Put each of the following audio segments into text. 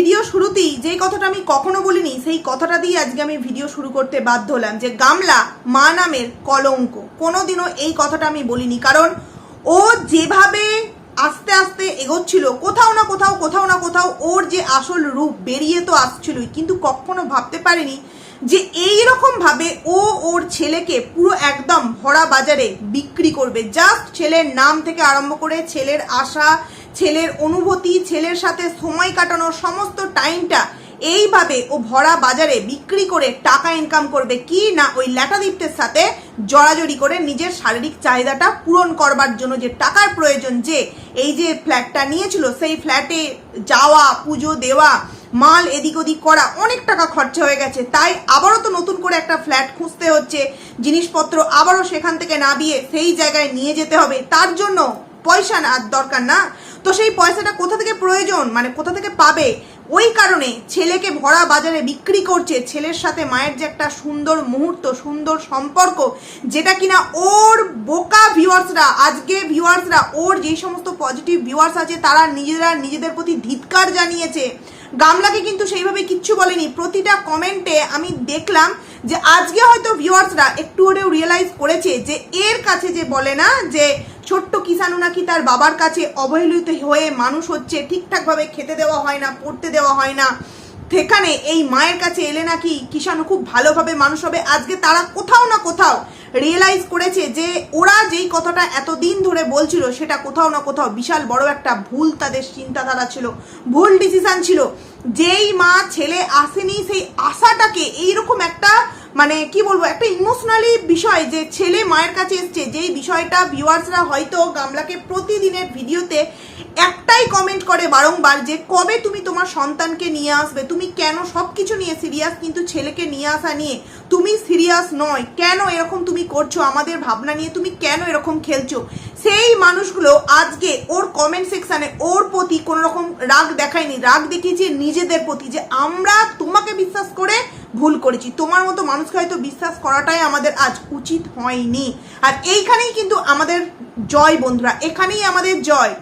Video শুরুতেই যেই কথাটা আমি কখনো বলিনি, সেই কথাটা দিয়ে আজকে আমি ভিডিও শুরু করতে বাধ্য হলাম যে গামলা মা নামের কলঙ্ক। কোনোদিনও এই কথাটা আমি বলিনি, কারণ ও যেভাবে আস্তে আস্তে এগোচ্ছিল, কোথাও না কোথাও কোথাও না কোথাও ওর যে আসল রূপ বেরিয়ে তো আসছিলই, কিন্তু কখনো ভাবতে পারিনি যে এই ভাবে ও ওর ছেলেকে পুরো একদম ভরা বাজারে বিক্রি করবে। জাস্ট ছেলের নাম থেকে আরম্ভ করে ছেলের আশা ছেলের অনুভূতি, ছেলের সাথে সময় কাটানোর সমস্ত টাইমটা এইভাবে ও ভরা বাজারে বিক্রি করে টাকা ইনকাম করবে কি না ওই ল্যাটাদীপ্তের সাথে জড়াজড়ি করে নিজের শারীরিক চাহিদাটা পূরণ করবার জন্য যে টাকার প্রয়োজন যে এই যে ফ্ল্যাটটা নিয়েছিল, সেই ফ্ল্যাটে যাওয়া, পুজো দেওয়া, মাল এদিক ওদিক করা অনেক টাকা খরচা হয়ে গেছে। তাই আবারও তো নতুন করে একটা ফ্ল্যাট খুঁজতে হচ্ছে, জিনিসপত্র আবারও সেখান থেকে নামিয়ে সেই জায়গায় নিয়ে যেতে হবে। তার জন্য পয়সা না, দরকার না। তো সেই পয়সাটা কোথা থেকে প্রয়োজন? মানে কোথা থেকে পাবে? ওই কারণে ছেলেকে ভরা বাজারে বিক্রি করছে ছেলের সাথে মায়ের যে একটা সুন্দর মুহূর্ত, সুন্দর সম্পর্ক, যেটা কিনা ওর বোকা ভিউয়ার্সরা, আজকে ভিউয়ার্সরা, ওর যেই সমস্ত পজিটিভ ভিউয়ার্স আছে, তারা নিজেরা নিজেদের প্রতি ধিৎকার জানিয়েছে। গামলাকে কিন্তু সেইভাবে কিচ্ছু বলেনি। প্রতিটা কমেন্টে আমি দেখলাম যে আজকে হয়তো ভিউয়ার্সরা একটু হলেও রিয়েলাইজ করেছে যে এর কাছে যে বলে না যে ছোট্ট কিষাণু নাকি তার বাবার কাছে অবহেলিত হয়ে মানুষ হচ্ছে, ঠিকঠাকভাবে খেতে দেওয়া হয় না, পড়তে দেওয়া হয় না। সেখানে এই মায়ের কাছে এলে নাকি কিষাণু খুব ভালোভাবে মানুষ হবে। আজকে তারা কোথাও না কোথাও রিয়েলাইজ করেছে যে ওরা যেই কথাটা এতদিন ধরে বলছিল, সেটা কোথাও না কোথাও বিশাল বড় একটা ভুল তাদের চিন্তাধারা ছিল, ভুল ডিসিশন ছিল। যেই মা ছেলে আসেনি, সেই আশাটাকে এইরকম একটা মানে কি বলব, একটা ইমোশনালি বিষয় যে ছেলে মায়ের কাছে এসছে, যেই বিষয়টা ভিউয়ার্সরা হয়তো গামলাকে প্রতিদিনের ভিডিওতে একটাই কমেন্ট করে বারংবার যে, কবে তুমি তোমার সন্তানকে নিয়ে আসবে? তুমি কেন সব কিছু নিয়ে সিরিয়াস কিন্তু ছেলেকে নিয়ে আসা নিয়ে তুমি সিরিয়াস নয়? কেন এরকম তুমি করছ? আমাদের ভাবনা নিয়ে তুমি কেন এরকম খেলছো? সেই মানুষগুলো আজকে ওর কমেন্ট সেকশানে ওর প্রতি কোনো রকম রাগ দেখায়নি। রাগ দেখিয়েছে নিজেদের প্রতি যে আমরা তোমাকে বিশ্বাস করে ভুল করেছি, তোমার মতো মানুষকে হয়তো বিশ্বাস করাটাই আমাদের আজ উচিত হয়নি। আর এইখানেই কিন্তু আমাদের জয় বন্ধুরা, এখানেই আমাদের জয়।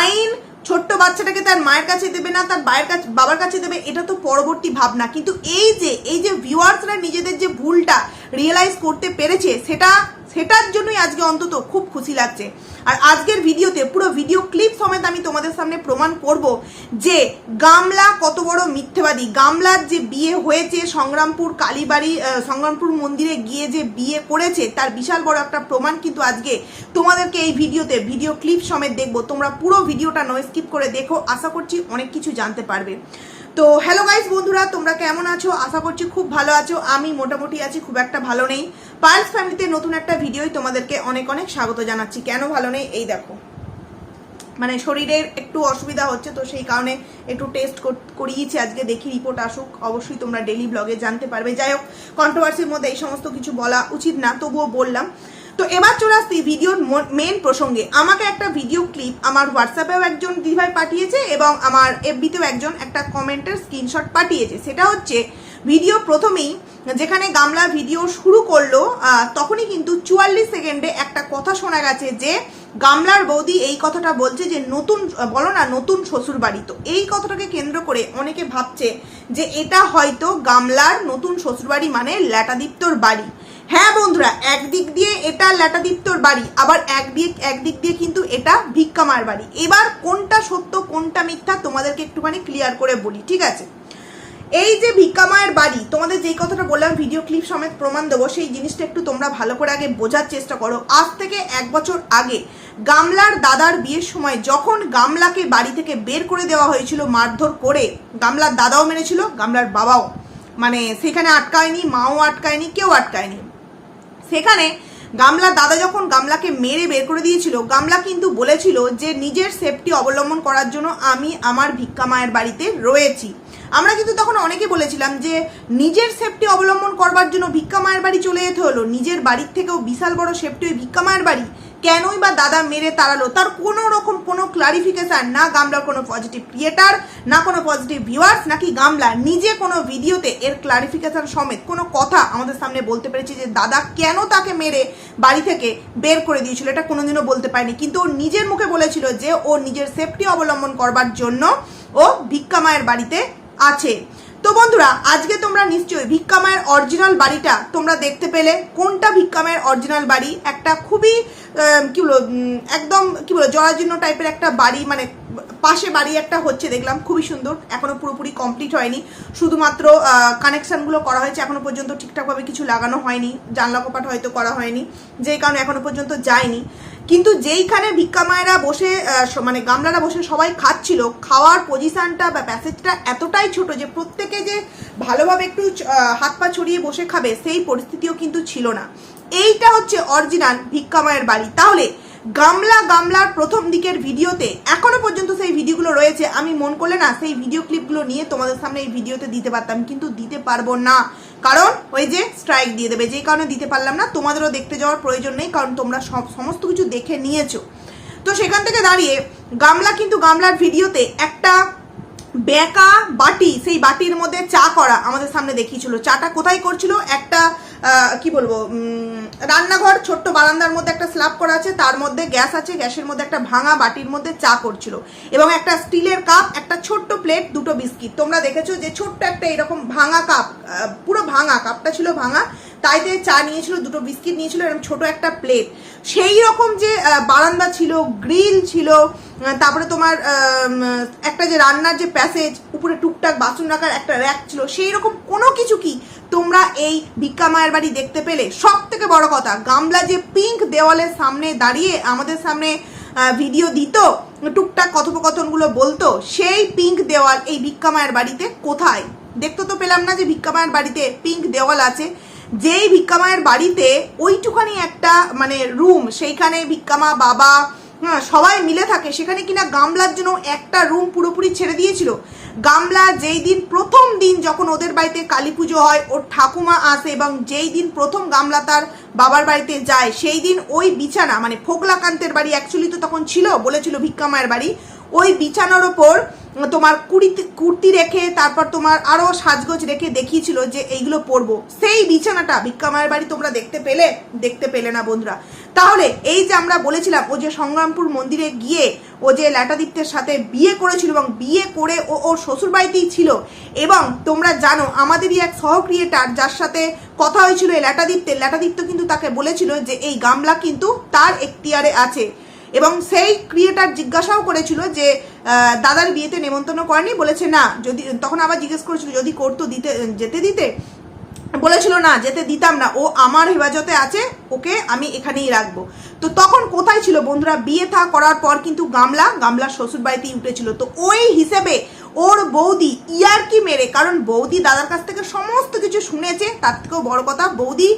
আইন ছোট্ট বাচ্চাটাকে তার মায়ের কাছে দেবে না, তার বায়ের কাছে বাবার কাছে দেবে, এটা তো পরবর্তী ভাবনা। কিন্তু এই যে এই যে ভিউয়ার্সরা নিজেদের যে ভুলটা রিয়েলাইজ করতে পেরেছে, সেটা সেটার জন্যই আজকে অন্তত খুব খুশি লাগছে। আর আজকের ভিডিওতে পুরো ভিডিও ক্লিপ সমেত আমি তোমাদের সামনে প্রমাণ করব যে গামলা কত বড় মিথ্যেবাদী। গামলার যে বিয়ে হয়েছে, সংগ্রামপুর কালীবাড়ি সংগ্রামপুর মন্দিরে গিয়ে যে বিয়ে করেছে, তার বিশাল বড় একটা প্রমাণ কিন্তু আজকে তোমাদেরকে এই ভিডিওতে, ভিডিও ক্লিপ সমেত দেখব। তোমরা পুরো ভিডিওটা নয় স্কিপ করে দেখো। আশা করছি অনেক কিছু জানতে পারবে। তো হ্যালো গাইস বন্ধুরা, তোমরা কেমন আছো? আশা করছি খুব ভালো আছো। আমি মোটামুটি আছি, খুব একটা ভালো নেই। পায়েলস ফ্যামিলিতে নতুন একটা ভিডিওই তোমাদেরকে অনেক অনেক স্বাগত জানাচ্ছি। কেন ভালো নেই? এই দেখো। মানে শরীরের একটু অসুবিধা হচ্ছে, তো সেই কারণে একটু টেস্ট করিয়েছি। আজকে দেখি রিপোর্ট আসুক। অবশ্যই তোমরা ডেলি ব্লগে জানতে পারবে। যাই হোক কন্ট্রোভার্সির মধ্যে এই সমস্ত কিছু বলা উচিত না, তবুও বললাম। তো এবার চলে আসছি ভিডিওর মেন প্রসঙ্গে। আমাকে একটা ভিডিও ক্লিপ আমার হোয়াটসঅ্যাপেও একজন দিদিভাই পাঠিয়েছে এবং আমার এফবিতেও একজন একটা কমেন্টের স্ক্রিনশট পাঠিয়েছে। সেটা হচ্ছে ভিডিও প্রথমেই যেখানে গামলা ভিডিও শুরু করল তখনই কিন্তু চুয়াল্লিশ সেকেন্ডে একটা কথা শোনা গেছে যে, গামলার বৌদি এই কথাটা বলছে যে, নতুন বলো না, নতুন শ্বশুর বাড়ি তো এই কথাটাকে কেন্দ্র করে অনেকে ভাবছে যে, এটা হয়তো গামলার নতুন শ্বশুর বাড়ি মানে ল্যাটাদীপ্তর বাড়ি। হ্যাঁ বন্ধুরা, একদিক দিয়ে এটা ল্যাটাদীপ্তর বাড়ি, আবার একদিক একদিক দিয়ে কিন্তু এটা ভিক্ষামার বাড়ি। এবার কোনটা সত্য, কোনটা মিথ্যা তোমাদেরকে একটুখানি ক্লিয়ার করে বলি, ঠিক আছে? এই যে ভিক্ষামায়ের বাড়ি, তোমাদের যেই কথাটা বললাম ভিডিও ক্লিপ সমেত প্রমাণ দেবো, সেই জিনিসটা একটু তোমরা ভালো করে আগে বোঝার চেষ্টা করো। আজ থেকে এক বছর আগে গামলার দাদার বিয়ের সময় যখন গামলাকে বাড়ি থেকে বের করে দেওয়া হয়েছিল, মারধর করে, গামলার দাদাও মেরেছিল, গামলার বাবাও। মানে সেখানে আটকায়নি, মাও আটকায়নি, কেউ আটকায়নি। সেখানে গামলা দাদা যখন গামলাকে মেরে বের করে দিয়েছিল, গামলা কিন্তু বলেছিল যে নিজের সেফটি অবলম্বন করার জন্য আমি আমার ভিক্ষা মায়ের বাড়িতে রয়েছি। আমরা কিন্তু তখন অনেকে বলেছিলাম যে নিজের সেফটি অবলম্বন করবার জন্য ভিক্ষা মায়ের বাড়ি চলে যেতে হলো, নিজের বাড়ির থেকেও বিশাল বড় সেফটি ওই ভিক্ষা মায়ের বাড়ি। কেনই বা দাদা মেরে তাড়ালো? তার কোনো রকম কোনো ক্লারিফিকেশান না গামলার কোনো পজিটিভ ক্রিয়েটার না কোনো পজিটিভ ভিউয়ার্স নাকি গামলা নিজে কোনো ভিডিওতে এর ক্লারিফিকেশান সমেত কোনো কথা আমাদের সামনে বলতে পেরেছে যে দাদা কেন তাকে মেরে বাড়ি থেকে বের করে দিয়েছিল? এটা কোনোদিনও বলতে পারেনি। কিন্তু ও নিজের মুখে বলেছিল যে ও নিজের সেফটি অবলম্বন করবার জন্য ও ভিক্ষা মায়ের বাড়িতে আছে। তো বন্ধুরা, আজকে তোমরা নিশ্চয়ই ভিক্ষা মায়ের অরিজিনাল বাড়িটা তোমরা দেখতে পেলে। কোনটা ভিক্ষা মায়ের অরিজিনাল বাড়ি? একটা খুবই কি বলো একদম, কি বলো জরাজীর্ণ টাইপের একটা বাড়ি মানে পাশে বাড়ি একটা হচ্ছে দেখলাম, খুবই সুন্দর। এখনও পুরোপুরি কমপ্লিট হয়নি। শুধুমাত্র কানেকশানগুলো করা হয়েছে, এখনও পর্যন্ত ঠিকঠাকভাবে কিছু লাগানো হয়নি। জানলা কপাট হয়তো করা হয়নি। যেই কারণে এখনও পর্যন্ত যায়নি। কিন্তু যেইখানে ভিক্ষা মায়েরা বসে মানে গামলারা বসে সবাই খাচ্ছিল, খাওয়ার পজিশানটা বা প্যাসেজটা এতটাই ছোট যে প্রত্যেকে যে ভালোভাবে একটু হাত পা ছড়িয়ে বসে খাবে, সেই পরিস্থিতিও কিন্তু ছিল না। এইটা হচ্ছে অরিজিনাল ভিক্ষা মায়ের বাড়ি। তাহলে গামলা গামলার প্রথম দিকের ভিডিওতে, এখনও পর্যন্ত সেই ভিডিওগুলো রয়েছে। আমি মন করলে না সেই ভিডিও ক্লিপগুলো নিয়ে তোমাদের সামনে এই ভিডিওতে দিতে পারতাম, কিন্তু দিতে পারব না। কারণ ওই যে স্ট্রাইক দিয়ে দেবে, যেই কারণে দিতে পারলাম না, তোমাদেরও দেখতে যাওয়ার প্রয়োজন নেই, কারণ তোমরা সব সমস্ত কিছু দেখে নিয়েছো। তো সেখান থেকে দাঁড়িয়ে গামলা কিন্তু গামলার ভিডিওতে একটা বেকা বাটি, সেই বাটির মধ্যে চা করা আমাদের সামনে দেখিয়েছিল। চাটা কোথায় করছিল? একটা কি বলব রান্নাঘর, ছোট্ট বারান্দার মধ্যে একটা স্ল্যাব করা আছে, তার মধ্যে গ্যাস আছে, গ্যাসের মধ্যে একটা ভাঙা বাটির মধ্যে চা করছিল। এবং একটা স্টিলের কাপ, একটা ছোট্ট প্লেট, দুটো বিস্কিট। তোমরা দেখেছ যে ছোট্ট একটা এরকম ভাঙা কাপ পুরো ভাঙা, কাপটা ছিল ভাঙা। তাইতে চা নিয়েছিল, দুটো বিস্কিট নিয়েছিল এরকম ছোট একটা প্লেট সেই রকম যে বারান্দা ছিল গ্রিল ছিল তারপরে তোমার একটা যে রান্নার যে প্যাসেজ উপরে টুকটাক বাসন রাখার একটা র্যাক ছিল, সেই রকম কোনো কিছু কি তোমরা এই ভিক্ষা মায়ের বাড়ি দেখতে পেলে? সব থেকে বড় কথা, গামলা যে পিঙ্ক দেওয়ালের সামনে দাঁড়িয়ে আমাদের সামনে ভিডিও দিত, টুকটাক কথোপকথনগুলো বলতো, সেই পিঙ্ক দেওয়াল এই ভিক্ষা মায়ের বাড়িতে কোথায়? দেখতে তো পেলাম না যে ভিক্ষা মায়ের বাড়িতে পিঙ্ক দেওয়াল আছে। যেই ভিক্ষামায়ের বাড়িতে ওইটুখানি একটা মানে রুম সেইখানে ভিক্ষামা, বাবা হ্যাঁ সবাই মিলে থাকে, সেখানে কিনা গামলার জন্য একটা রুম পুরোপুরি ছেড়ে দিয়েছিল। গামলা যেই দিন প্রথম দিন যখন ওদের বাড়িতে কালী পুজো হয়, ওর ঠাকুমা আসে এবং যেই দিন প্রথম গামলা তার বাবার বাড়িতে যায়, সেই দিন ওই বিছানা মানে ফোকলাকান্তের বাড়ি অ্যাকচুয়ালি তো তখন ছিল, বলেছিল ভিক্ষামায়ের বাড়ি, ওই বিছানার ওপর তোমার কুড়িতে কুর্তি রেখে, তারপর তোমার আরও সাজগোজ রেখে দেখিয়েছিল যে এইগুলো পরবো। সেই বিছানাটা ভিক্ষামায়ের বাড়ি তোমরা দেখতে পেলে? দেখতে পেলে না বন্ধুরা। তাহলে এই যে আমরা বলেছিলাম, ও যে সংগ্রামপুর মন্দিরে গিয়ে ও যে ল্যাটাদীপ্তের সাথে বিয়ে করেছিল এবং বিয়ে করে ও ওর শ্বশুর বাড়িতেই ছিল এবং তোমরা জানো, আমাদেরই এক সহ ক্রিয়েটার যার সাথে কথা হয়েছিল এই ল্যাটাদীপ্তের, ল্যাটাদীপ্ত কিন্তু তাকে বলেছিল যে এই গামলা কিন্তু তার এখতিয়ারে আছে। এবং সেই ক্রিয়েটার জিজ্ঞাসাও করেছিল যে দাদার বিয়েতে নেমন্তন্ন করেনি, বলেছে না। যদি, তখন আবার জিজ্ঞেস করেছিল, যদি করতো দিতে, যেতে দিতে? বলেছিল না, যেতে দিতাম না। ও আমার হেফাজতে আছে, ওকে আমি এখানেই রাখব। তো তখন কোথায় ছিল বন্ধুরা? বিয়ে থা করার পর কিন্তু গামলা গামলা শ্বশুর বাড়িতেই উঠেছিল। তো ওই হিসেবে ওর বৌদি ইয়ারকি মেরে? কারণ বৌদি দাদার কাছ থেকে সমস্ত কিছু শুনেছে, তার থেকেও বড় কথা, বৌদি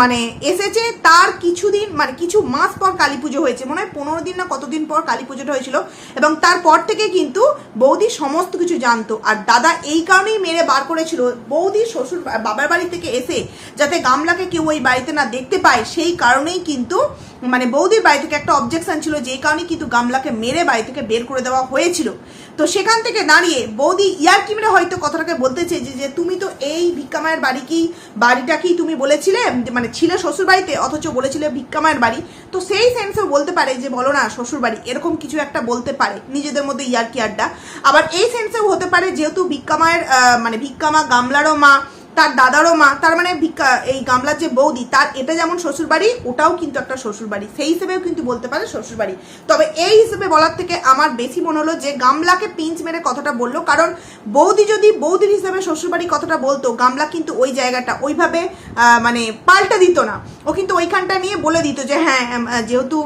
মানে এসেছে, তার কিছুদিন মানে কিছু মাস পর কালী পুজো হয়েছে, মনে হয় পনেরো দিন না কতদিন পর কালী পুজোটা হয়েছিল, এবং তারপর থেকে কিন্তু বৌদি সমস্ত কিছু জানতো। আর দাদা এই কারণেই মেরে বার করেছিল, বৌদি শ্বশুর, বাবার বাড়ি থেকে এসে যাতে গামলাকে কেউ ওই বাড়িতে না দেখতে পায়, সেই কারণেই কিন্তু মানে বৌদির বাড়ি থেকে একটা অবজেকশন ছিল, যেই কারণে কিন্তু গামলাকে মেরে বাড়ি থেকে বের করে দেওয়া হয়েছিল। তো সেখান থেকে দাঁড়িয়ে বৌদি, ইয়ার কি মেরে হয়তো কথাটাকে বলতে চেয়েছে যে, তুমি তো এই ভিক্ষামায়ের বাড়ি কি বাড়িটাকেই তুমি বলেছিলে? মানে ছিলে শ্বশুর বাড়িতে, অথচ বলেছিলে ভিক্ষামায়ের বাড়ি? তো সেই সেন্সেও বলতে পারে যে, বলো না, শ্বশুর বাড়ি। এরকম কিছু একটা বলতে পারে, নিজেদের মধ্যে ইয়ারকি আড্ডা। আবার এই সেন্সেও হতে পারে, যেহেতু ভিক্ষামায়ের মানে ভিক্ষামা গামলারও মা তার দাদারও মা, তার মানে এই গামলার যে বৌদি, তার এটা যেমন শ্বশুর বাড়ি ওটাও কিন্তু একটা শ্বশুর বাড়ি সেই হিসেবেও কিন্তু বলতে পারে শ্বশুর বাড়ি তবে এই হিসেবে বলার থেকে আমার বেশি মনে হলো যে গামলাকে পিঞ্চ মেরে কথাটা বলল, কারণ বৌদি যদি বৌদির হিসেবে শ্বশুর বাড়ি কথাটা বলতো, গামলা কিন্তু ওই জায়গাটা ওইভাবে মানে পাল্টা দিত না। ও কিন্তু ওইখানটা নিয়ে বলে দিত যে হ্যাঁ যেহেতু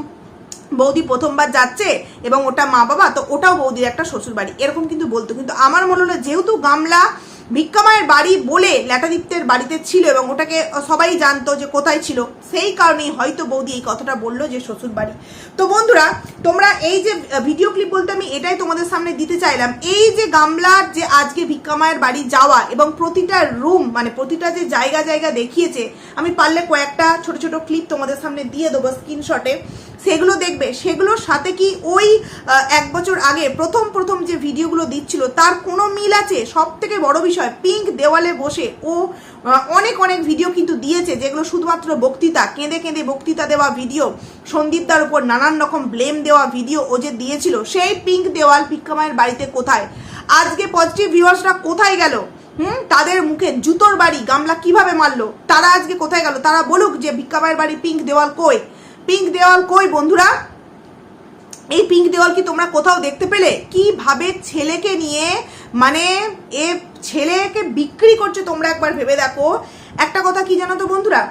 বৌদি প্রথমবার যাচ্ছে এবং ওটা মা বাবা তো ওটাও বৌদির একটা শ্বশুর বাড়ি এরকম কিন্তু বলতো। কিন্তু আমার মনে হলো যেহেতু গামলা ভিক্ষামায়ের বাড়ি বলে ল্যাটাদীপ্তের বাড়িতে ছিল এবং ওটাকে সবাই জানতো যে কোথায় ছিল। সেই কারণেই হয়তো বৌদি এই কথাটা বলল যে শ্বশুর বাড়ি। তো বন্ধুরা, তোমরা এই যে ভিডিও ক্লিপ বলতে আমি এটাই তোমাদের সামনে দিতে চাইলাম। এই যে গামলার যে আজকে ভিক্ষামায়ের বাড়ি যাওয়া এবং প্রতিটা রুম মানে প্রতিটা যে জায়গা জায়গা দেখিয়েছে, আমি পারলে কয়েকটা ছোট ছোট ক্লিপ তোমাদের সামনে দিয়ে দেবো স্ক্রিনশটে সেগুলো দেখবে। সেগুলোর সাথে কি ওই এক বছর আগে প্রথম প্রথম যে ভিডিওগুলো দিচ্ছিল, তার কোনো মিল আছে? সব থেকে বড় বিষয়, পিঙ্ক দেওয়ালে বসে ও অনেক অনেক ভিডিও কিন্তু দিয়েছে, যেগুলো শুধুমাত্র বক্তৃতা, কেঁদে কেঁদে বক্তৃতা দেওয়া ভিডিও সন্দীপদার উপর নানান রকম ব্লেম দেওয়া ভিডিও ও যে দিয়েছিল, সেই পিঙ্ক দেওয়াল ভিক্ষামায়ের বাড়িতে কোথায়? আজকে পজিটিভ ভিউয়ার্সরা কোথায় গেল? হুম? তাদের মুখে জুতোর বাড়ি, গামলা কীভাবে মারলো? তারা আজকে কোথায় গেল? তারা বলুক যে ভিক্ষামায়ের বাড়ি পিঙ্ক দেওয়াল কই? পিঙ্ক দেওয়াল কই বন্ধুরা? এই পিঙ্ক দেওয়াল কি তোমরা কোথাও দেখতে পেলে? কীভাবে ছেলেকে নিয়ে মানে এ ছেলেকে বিক্রি করছে তোমরা একবার ভেবে দেখো। একটা কথা কি জানো তো বন্ধুরা?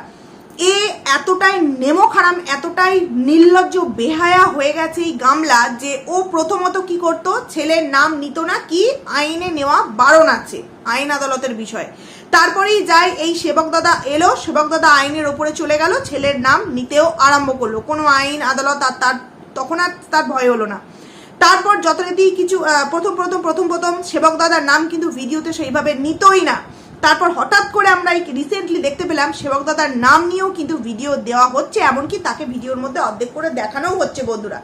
এ এতটাই নেমো খারাম, এতটাই নির্লজ্জ, বেহায়া হয়ে গেছে এই গামলা যে ও প্রথমত কি করত? ছেলের নাম নিত না, কি আইনে নেওয়া বারণ আছে, আইন আদালতের বিষয়। তারপরেই যায় এই সেবক দাদা এলো, সেবক দাদা আইনের ওপরে চলে গেল, ছেলের নাম নিতেও আরম্ভ করল। কোনো আইন, আদালত আর তার, তখন আর তার ভয় হলো না। তারপর যথারীতি কিছু প্রথম প্রথম প্রথম প্রথম সেবক দাদার নাম কিন্তু ভিডিওতে সেইভাবে নিতই না। তারপর হঠাৎ করে আমরা এই রিসেন্টলি দেখতে পেলাম, সেবক দাদার নাম নিয়েও কিন্তু ভিডিও দেওয়া হচ্ছে, এমনকি তাকে ভিডিওর মধ্যে অর্ধেক করে দেখানোও হচ্ছে বন্ধুরা।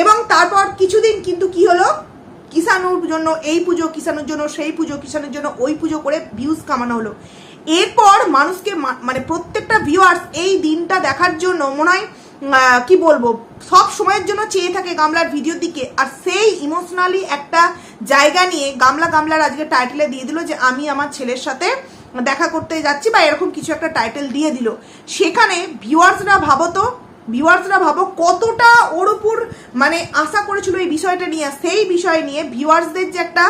এবং তারপর কিছুদিন কিন্তু কি হলো কিষানুর জন্য এই পুজো কিষানুর জন্য সেই পুজো কিষানুর জন্য ওই পুজো করে ভিউজ কামানো হলো। এরপর মানুষকে মানে প্রত্যেকটা ভিউয়ার্স এই দিনটা দেখার জন্য মনে হয় কি বলব, সব সময়ের জন্য চেয়ে থাকে গামলার ভিডিওর দিকে। আর সেই ইমোশনালি একটা জায়গা নিয়ে গামলা গামলার আজকে টাইটেলে দিয়ে দিল যে আমি আমার ছেলের সাথে দেখা করতে যাচ্ছি বা এরকম কিছু একটা টাইটেল দিয়ে দিল। সেখানে ভিউয়ার্সরা ভাবো তো ভিউয়ার্সরা ভাবো কতটা ওর উপর মানে আশা করেছিল এই বিষয়টা নিয়ে সেই বিষয় নিয়ে ভিউয়ার্সদের যে একটা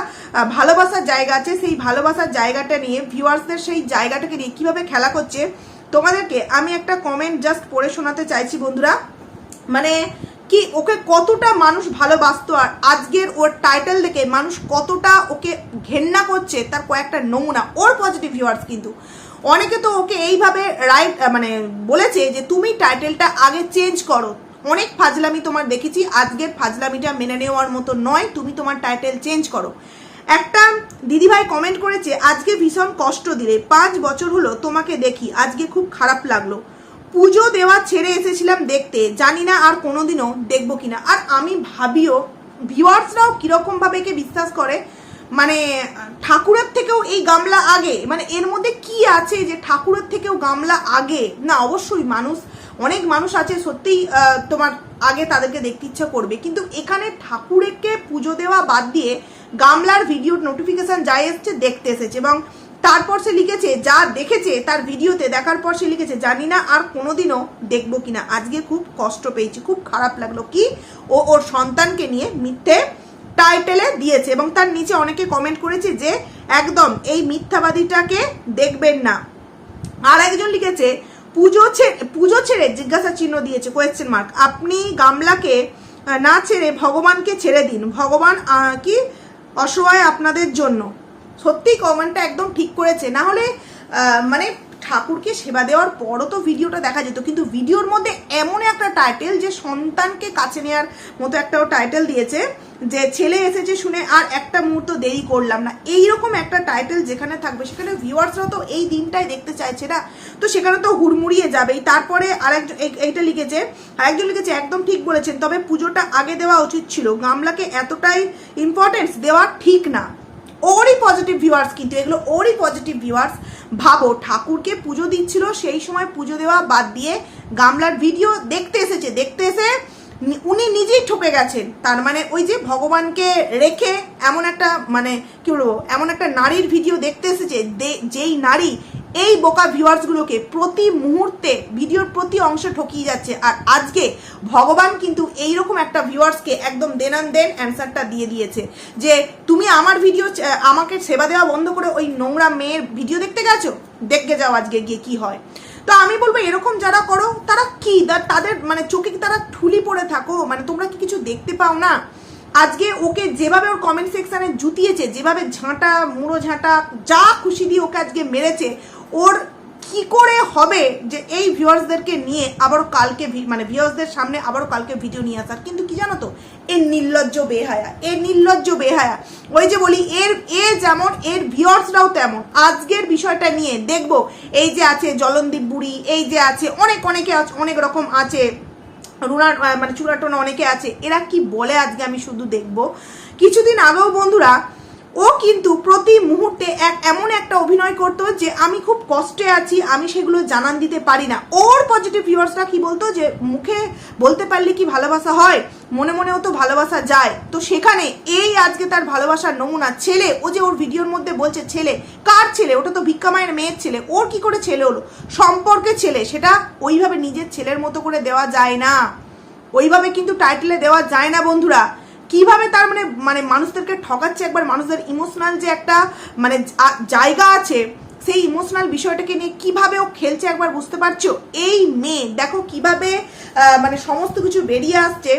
ভালোবাসার জায়গা আছে, সেই ভালোবাসার জায়গাটা নিয়ে ভিউয়ার্সদের সেই জায়গাটাকে নিয়ে কীভাবে খেলা করছে, তোমাদেরকে আমি একটা কমেন্ট জাস্ট পড়ে শোনাতে চাইছি বন্ধুরা। মানে কি ওকে কতটা মানুষ ভালোবাসতো, আর আজকের ওর টাইটেল দেখে মানুষ কতটা ওকে ঘেন্না করছে, তার কয়েকটা নমুনা, ওর পজিটিভ ভিউয়ার্স কিন্তু। অনেকে তো ওকে এইভাবে রাইট মানে বলেছে যে তুমি টাইটেলটা আগে চেঞ্জ করো। অনেক ফাজলামি তোমার দেখেছি আজকের ফাজলামিটা মেনে নেওয়ার মতো নয়, তুমি তোমার টাইটেল চেঞ্জ করো। একটা দিদিভাই কমেন্ট করেছে, আজকে ভীষণ কষ্ট দিলে, পাঁচ বছর হলো তোমাকে দেখি, আজকে খুব খারাপ লাগল। পুজো দেওয়া ছেড়ে এসেছিলাম দেখতে, জানি না আর কোনোদিনও দেখব কিনা। আর আমি ভাবিও ভিউয়ার্সরাও কীরকমভাবে একে বিশ্বাস করে মানে ঠাকুরের থেকেও এই গামলা আগে? মানে এর মধ্যে কি আছে যে ঠাকুরের থেকেও গামলা আগে? না, অবশ্যই মানুষ, অনেক মানুষ আছে, সত্যিই তোমার আগে তাদেরকে দেখতে ইচ্ছা করবে। কিন্তু এখানে ঠাকুরকে পুজো দেওয়া বাদ দিয়ে গামলার ভিডিওর নোটিফিকেশন যা এসছে দেখতে এসেছে এবং তারপর সে লিখেছে, যা দেখেছে তার ভিডিওতে দেখার পর সে লিখেছে, জানি না আর কোনোদিনও দেখব কিনা। আজকে খুব কষ্ট পেয়েছি, খুব খারাপ লাগল। কি? ও ওর সন্তানকে নিয়ে মিথ্যে টাইটেলে দিয়েছে এবং তার নিচে অনেকে কমেন্ট করেছে যে একদম এই মিথ্যাবাদীটাকে দেখবেন না। আর একজন লিখেছে, পুজো ছেড়ে পুজো ছেড়ে জিজ্ঞাসা চিহ্ন দিয়েছে কোয়েশ্চেন মার্ক আপনি গামলাকে না ছেড়ে ভগবানকে ছেড়ে দিন। ভগবান কি অসহায় আপনাদের জন্য। সত্যি কমেন্টটা একদম ঠিক করেছে। না হলে মানে ঠাকুরকে সেবা দেওয়ার পরও তো ভিডিওটা দেখা যেত, কিন্তু ভিডিওর মধ্যে এমন একটা টাইটেল যে সন্তানকে কাছে নেওয়ার মতো একটা টাইটেল দিয়েছে, যে ছেলে এসেছে শুনে আর একটা মুহূর্ত দেরি করলাম না। এই রকম একটা টাইটেল যেখানে থাকবে, সেখানে ভিউয়ার্সরা তো এই দিনটাই দেখতে চাইছে না। তো সেখানে তো হুড়মুড়িয়ে যাবেই। তারপরে আরেকজন এই- এইটা লিখেছে, আরেকজন লিখেছে, একদম ঠিক বলেছেন, তবে পুজোটা আগে দেওয়া উচিত ছিল। গামলাকে এতটাই ইম্পর্টেন্স দেওয়া ঠিক না। ওরই পজিটিভ ভিউয়ার্স কিন্তু এগুলো ওরই পজিটিভ ভিউয়ার্স ভাবো, ঠাকুরকে পুজো দিচ্ছিল, সেই সময় পুজো দেওয়া বাদ দিয়ে গামলার ভিডিও দেখতে এসেছে, দেখতে এসে উনি নিজেই ঠকে গেছেন। তার মানে ওই যে ভগবানকে রেখে এমন একটা মানে কি বলব, এমন একটা নারীর ভিডিও দেখতে এসেছে যেই নারী এই বোকা ভিউয়ার্সগুলোকে প্রতি মুহূর্তে ভিডিওর প্রতি অংশে ঠকিয়ে যাচ্ছে। আর আজকে ভগবান কিন্তু এইরকম একটা ভিউয়ার্সকে একদম দেনান দেন অ্যান্সারটা দিয়ে দিয়েছে। যে তুমি আমার ভিডিও আমাকে সেবা দেওয়া বন্ধ করে ওই নোংরা মেয়ের ভিডিও দেখতে গেছো? দেখে যাও আজকে গিয়ে কি হয়। তো আমি বলব, এরকম যারা করো, তারা কি? তাদের মানে চোখে তারা ঠুলি পড়ে থাকো? মানে তোমরা কি কিছু দেখতে পাও না? আজকে ওকে যেভাবে ওর কমেন্ট সেকশনে জুতিয়েছে, যেভাবে ঝাঁটা, মুড়ো ঝাঁটা, যা খুশি দিয়ে ওকে আজকে মেরেছে ওর কি করে হবে যে এই ভিউয়ার্সদেরকে নিয়ে আবার কালকে মানে ভিউয়ার্সদের সামনে আবারও কালকে ভিডিও নিয়ে আসার? কিন্তু কি জানো তো? এর নির্লজ্জ বেহায়া এর নির্লজ্জ বেহায়া। ওই যে বলি, এর, এ যেমন, এর ভিউয়ার্সরাও তেমন। আজকের বিষয়টা নিয়ে দেখব। এই যে আছে জলনদীপ বুড়ি, এই যে আছে অনেক, অনেকে আছে অনেক রকম আছে। রুনার মানে চূড়াটোনা অনেকে আছে। এরা কি বলে আজকে আমি শুধু দেখব? কিছুদিন আগেও বন্ধুরা ও কিন্তু প্রতি মুহূর্তে এক, এমন একটা অভিনয় করতো যে আমি খুব কষ্টে আছি, আমি সেগুলো জানান দিতে পারি না। ওর পজিটিভ ভিউয়ার্সরা কি বলতো যে, মুখে বলতে পারলে কি ভালোবাসা হয়? মনে মনেও তো ভালোবাসা যায়। তো সেখানে এই আজকে তার ভালোবাসার নমুনা ছেলে, ও যে ওর ভিডিওর মধ্যে বলছে ছেলে, কার ছেলে? ওটা তো ভিক্ষা মায়ের মেয়ের ছেলে। ওর কি করে ছেলে হলো? সম্পর্কে ছেলে, সেটা ওইভাবে নিজের ছেলের মতো করে দেওয়া যায় না। ওইভাবে কিন্তু টাইটেলে দেওয়া যায় না, বন্ধুরা। কীভাবে তার মানে মানে মানুষদেরকে ঠকাচ্ছে, একবার মানুষদের ইমোশনাল যে একটা মানে জায়গা আছে, সেই ইমোশনাল বিষয়টাকে নিয়ে কীভাবে ও খেলছে একবার বুঝতে পারছ? এই মেয়ে দেখো কীভাবে মানে সমস্ত কিছু বেরিয়ে আসছে।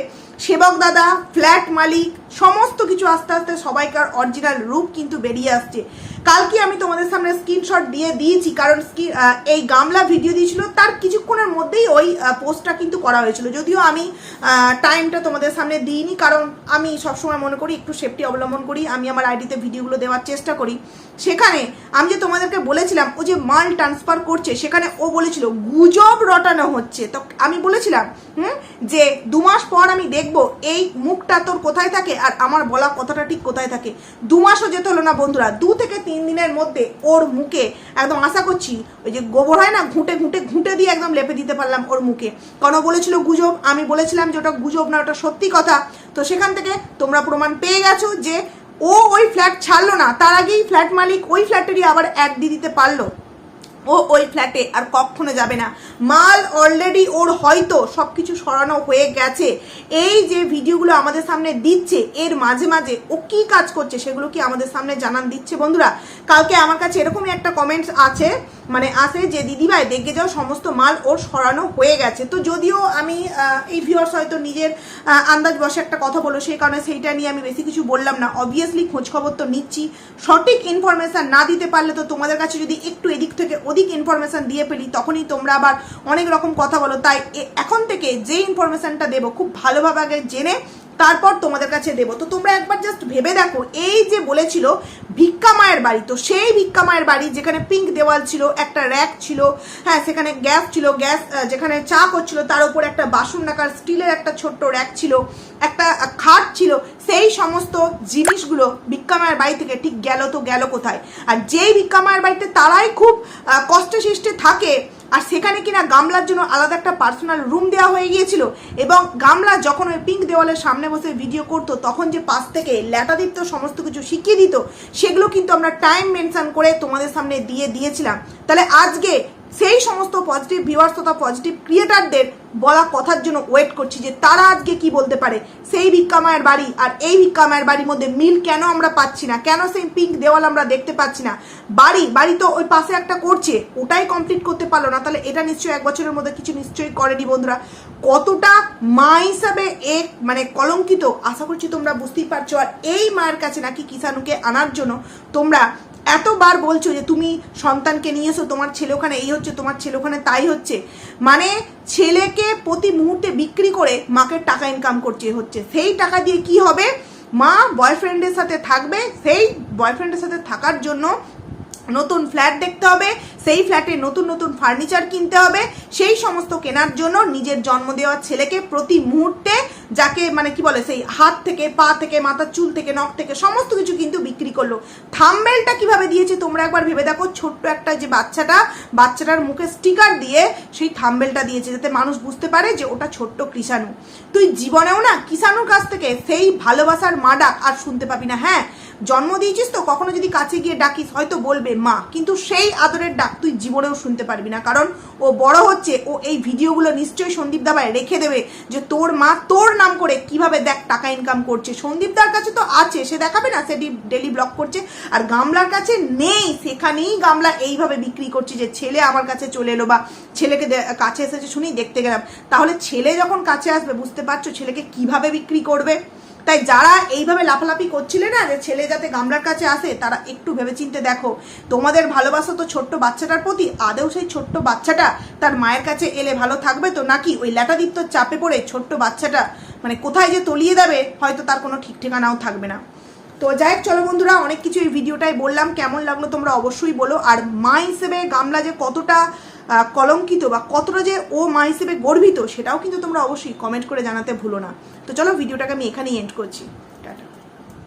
সেবক দাদা ফ্ল্যাট মালিক, সমস্ত কিছু আস্তে আস্তে সবাইকার অরিজিনাল রূপ কিন্তু বেরিয়ে আসছে। কালকে আমি তোমাদের সামনে স্ক্রিনশট দিয়ে দিয়েছি, কারণ এই গামলা ভিডিও দিয়েছিল, তার কিছুক্ষণের মধ্যেই ওই পোস্টটা কিন্তু করা হয়েছিল। যদিও আমি টাইমটা তোমাদের সামনে দিইনি, কারণ আমি সবসময় মনে করি একটু সেফটি অবলম্বন করি, আমি আমার আইডিতে ভিডিওগুলো দেওয়ার চেষ্টা করি। সেখানে আমি যে তোমাদেরকে বলেছিলাম, ও যে মাল ট্রান্সফার করছে, সেখানে ও বলেছিল, গুজব রটানো হচ্ছে। তো আমি বলেছিলাম, হুম? যে দু মাস পর আমি দেখব এই মুখটা তোর কোথায় থাকে আর আমার বলা কথাটা ঠিক কোথায় থাকে। দু মাসও যেতে হলো না বন্ধুরা, দু থেকে তিন দিনের মধ্যে ওর মুখে একদম আশা করছি, ওই যে গোবর হয় না, ঘুঁটে ঘুঁটে ঘুঁটে দিয়ে একদম লেপে দিতে পারলাম ওর মুখে। ও বলেছিল গুজব, আমি বলেছিলাম যে ওটা গুজব না, ওটা সত্যি কথা। তো সেখান থেকে তোমরা প্রমাণ পেয়ে গেছো যে ও ওই ফ্ল্যাট ছাড়লো না। তার আগেই ফ্ল্যাট মালিক ওই ফ্ল্যাটেরই আবার অ্যাড দিয়ে দিতে পারল। ও ওই ফ্ল্যাটে আর কখনো যাবে না। মাল অলরেডি ওর হয়তো সব কিছু সরানো হয়ে গেছে। এই যে ভিডিওগুলো আমাদের সামনে দিচ্ছে, এর মাঝে মাঝে ও কি কাজ করছে সেগুলো কি আমাদের সামনে জানান দিচ্ছে বন্ধুরা? কালকে আমার কাছে এরকমই একটা কমেন্টস আছে মানে আসে যে দিদিভাই দেখে যাও, সমস্ত মাল ওর সরানো হয়ে গেছে। তো যদিও আমি এই ভিউয়ার্স হয়তো নিজের আন্দাজ বসে একটা কথা বলো সেই কারণে সেইটা নিয়ে আমি বেশি কিছু বললাম না। অবভিয়াসলি খোঁজখবর তো নিচ্ছি। সঠিক ইনফরমেশান না দিতে পারলে তো তোমাদের কাছে যদি একটু এদিক থেকে ওদিক ইনফরমেশন দিয়ে ফেলি, তখনই তোমরা আবার অনেক রকম কথা বলো। তাই এখন থেকে যে ইনফরমেশানটা দেবো, খুব ভালোভাবে আগে জেনে তারপর তোমাদের কাছে দেবো। তো তোমরা একবার জাস্ট ভেবে দেখো, এই যে বলেছিল ভিক্ষা মায়ের বাড়ি, তো সেই ভিক্ষা মায়ের বাড়ি যেখানে পিঙ্ক দেওয়াল ছিল, একটা র্যাক ছিল হ্যাঁ সেখানে গ্যাস ছিল গ্যাস যেখানে চা করছিল, তার উপর একটা বাসন রাখার স্টিলের একটা ছোট্ট র্যাক ছিল, একটা খাট ছিল, সেই সমস্ত জিনিসগুলো ভিক্ষা মায়ের বাড়ি থেকে ঠিক গেল তো গেল কোথায়? আর যেই ভিক্ষা মায়ের বাড়িতে তারাই খুব কষ্টে সৃষ্টে থাকে আর সেখানে কিনা গামলার জন্য আলাদা একটা পার্সোনাল রুম দেওয়া হয়ে গিয়েছিল এবং গামলা যখন ওই পিঙ্ক দেওয়ালের সামনে বসে ভিডিও করতো, তখন যে পাশ থেকে ল্যাটা দিত সমস্ত কিছু শিখিয়ে দিত, সেগুলো কিন্তু আমরা টাইম মেনশান করে তোমাদের সামনে দিয়ে দিয়েছিলাম। তাহলে আজকে সেই সমস্ত পজিটিভ ভিউয়ার্স তথা পজিটিভ ক্রিয়েটারদের বলা কথার জন্য ওয়েট করছি যে তারা আজকে কি বলতে পারে। সেই ভিক্ষা মায়ের বাড়ি আর এই ভিক্ষা মায়ের বাড়ির মধ্যে মিল কেন আমরা পাচ্ছি না? কেন সেই পিঙ্ক দেওয়াল আমরা দেখতে পাচ্ছি না? বাড়ি বাড়ি তো ওই পাশে একটা করছে, ওটাই কমপ্লিট করতে পারল না। তাহলে এটা নিশ্চয়ই এক বছরের মধ্যে কিছু নিশ্চয়ই করেনি বন্ধুরা। কতটা মা হিসাবে এক মানে কলঙ্কিত, আশা করছি তোমরা বুঝতেই পারছ। আর এই মায়ের কাছে নাকি কিষাণুকে আনার জন্য তোমরা এতবার বলছো যে তুমি সন্তানকে নিয়ে এসো, তোমার ছেলে ওখানে এই হচ্ছে, তোমার ছেলে ওখানে তাই হচ্ছে। মানে ছেলেকে প্রতি মুহূর্তে বিক্রি করে মাকে টাকা ইনকাম করছে হচ্ছে। সেই টাকা দিয়ে কি হবে? মা বয়ফ্রেন্ডের সাথে থাকবে, সেই বয়ফ্রেন্ডের সাথে থাকার জন্য নতুন ফ্ল্যাট দেখতে হবে, সেই ফ্ল্যাটে নতুন নতুন ফার্নিচার কিনতে হবে, সেই সমস্ত কেনার জন্য নিজের জন্ম দেওয়া ছেলেকে প্রতি মুহূর্তে যাকে মানে কি বলে সেই হাত থেকে, পা থেকে, মাথার চুল থেকে, নখ থেকে সমস্ত কিছু কিন্তু বিক্রি করল। থামবেলটা কীভাবে দিয়েছে তোমরা একবার ভেবে দেখো, ছোট্ট একটা যে বাচ্চাটা, বাচ্চাটার মুখে স্টিকার দিয়ে সেই থামবেলটা দিয়েছে যাতে মানুষ বুঝতে পারে যে ওটা ছোট্ট কৃষাণু। তুই জীবনেও না কিষাণুর কাছ থেকে সেই ভালোবাসার মাডাক আর শুনতে পাবি না। হ্যাঁ জন্ম দিয়েছিস তো, কখনো যদি কাছে গিয়ে ডাকিস, হয়তো বলবে, মা, কিন্তু সেই আদরের ডাক তুই জীবনেও শুনতে পারবি না। কারণ ও বড় হচ্ছে, ও এই ভিডিওগুলো নিশ্চয়ই সন্দীপ দাবায় রেখে দেবে যে তোর মা তোর নাম করে কীভাবে দেখ টাকা ইনকাম করছে। সন্দীপ দার কাছে তো আছে, সে দেখাবে না, সে ডেলি ব্লগ করছে। আর গামলার কাছে নেই, সেখানেই গামলা এইভাবে বিক্রি করছে যে ছেলে আমার কাছে চলে এলো বা ছেলেকে কাছে এসেছে শুনেই দেখতে গেলাম। তাহলে ছেলে যখন কাছে আসবে, বুঝতে পারছ ছেলেকে কীভাবে বিক্রি করবে? তাই যারা এইভাবে লাফালাফি করছিলে না যে ছেলে যাতে গামলার কাছে আসে, তারা একটু ভেবেচিন্তে দেখো। তোমাদের ভালোবাসা তো ছোট্ট বাচ্চাটার প্রতি, আদেও সেই ছোট্ট বাচ্চাটা তার মায়ের কাছে এলে ভালো থাকবে তো নাকি ওই ল্যাটাদিত্য চাপে পড়ে ছোট্ট বাচ্চাটা মানে কোথায় যে তলিয়ে যাবে, হয়তো তার কোনো ঠিক ঠিকানাও থাকবে না। তো যাই হোক, চলো বন্ধুরা, অনেক কিছু এই ভিডিওটাই বললাম। কেমন লাগল তোমরা অবশ্যই বলো। আর মা হিসেবে গামলা যে কতটা কলঙ্কিত বা কতটা যে ও মা হিসেবে গর্বিত, সেটাও কিন্তু তোমরা অবশ্যই কমেন্ট করে জানাতে ভুলো না। তো চলো ভিডিওটাকে আমি এখানেই এন্ড করছি।